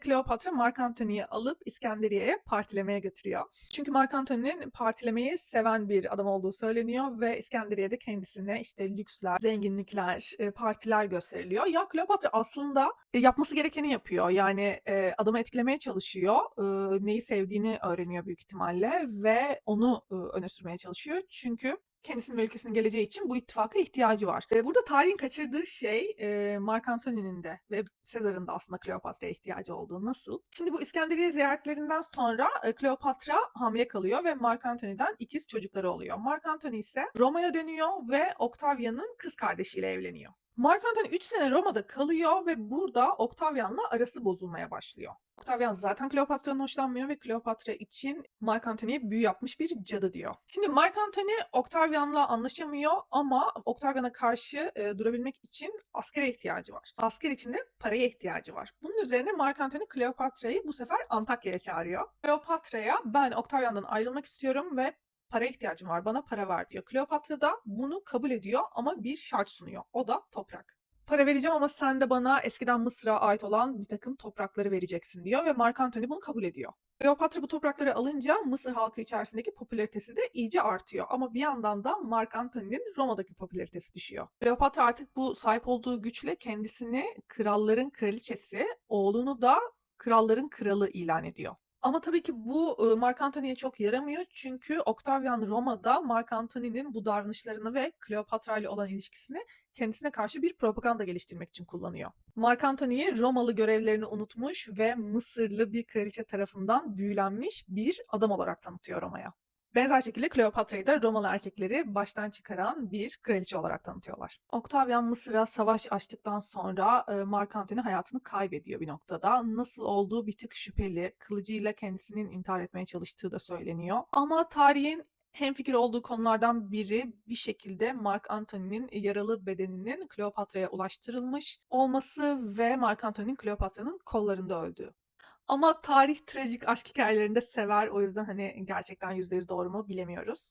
Kleopatra Mark Antony'yi alıp İskenderiye'ye partilemeye götürüyor. Çünkü Mark Antony'nin partilemeyi seven bir adam olduğu söyleniyor ve İskenderiye'de kendisine işte lüksler, zenginlikler, e, partiler gösteriliyor. Ya Kleopatra aslında e, yapması gerekeni yapıyor. Yani e, adamı etkilemeye çalışıyor. Neyi sevdiğini öğreniyor büyük ihtimalle ve onu öne sürmeye çalışıyor. Çünkü kendisinin ve ülkesinin geleceği için bu ittifaka ihtiyacı var. Burada tarihin kaçırdığı şey Mark Antony'nin de ve Sezar'ın da aslında Kleopatra'ya ihtiyacı olduğu nasıl? Şimdi bu İskenderiye ziyaretlerinden sonra Kleopatra hamile kalıyor ve Mark Antony'den ikiz çocukları oluyor. Mark Antony ise Roma'ya dönüyor ve Octavian'ın kız kardeşiyle evleniyor. Mark Antony 3 sene Roma'da kalıyor ve burada Octavian'la arası bozulmaya başlıyor. Octavian zaten Kleopatra'dan hoşlanmıyor ve Kleopatra için Mark Antony'ye büyü yapmış bir cadı diyor. Şimdi Mark Antony Octavian'la anlaşamıyor ama Octavian'a karşı e, durabilmek için askere ihtiyacı var. Asker için de paraya ihtiyacı var. Bunun üzerine Mark Antony Kleopatra'yı bu sefer Antakya'ya çağırıyor. Kleopatra'ya ben Octavian'dan ayrılmak istiyorum ve para ihtiyacım var bana para ver diyor. Kleopatra da bunu kabul ediyor ama bir şart sunuyor. O da toprak. Para vereceğim ama sen de bana eskiden Mısır'a ait olan bir takım toprakları vereceksin diyor ve Mark Antony bunu kabul ediyor. Kleopatra bu toprakları alınca Mısır halkı içerisindeki popülaritesi de iyice artıyor. Ama bir yandan da Mark Antony'nin Roma'daki popülaritesi düşüyor. Kleopatra artık bu sahip olduğu güçle kendisini kralların kraliçesi, oğlunu da kralların kralı ilan ediyor. Ama tabii ki bu Mark Antony'ye çok yaramıyor çünkü Octavian Roma'da Mark Antony'nin bu davranışlarını ve Kleopatra ile olan ilişkisini kendisine karşı bir propaganda geliştirmek için kullanıyor. Mark Antony'yi Romalı görevlerini unutmuş ve Mısırlı bir kraliçe tarafından büyülenmiş bir adam olarak tanıtıyor Roma'ya. Benzer şekilde Kleopatra'yı da Romalı erkekleri baştan çıkaran bir kraliçe olarak tanıtıyorlar. Octavian Mısır'a savaş açtıktan sonra e, Mark Antony hayatını kaybediyor bir noktada. Nasıl olduğu bir tık şüpheli. Kılıcıyla kendisinin intihar etmeye çalıştığı da söyleniyor. Ama tarihin hemfikir olduğu konulardan biri bir şekilde Mark Antony'nin yaralı bedeninin Kleopatra'ya ulaştırılmış olması ve Mark Antony'nin Kleopatra'nın kollarında öldüğü. Ama tarih trajik aşk hikayelerinde sever. O yüzden hani gerçekten %100 doğru mu bilemiyoruz.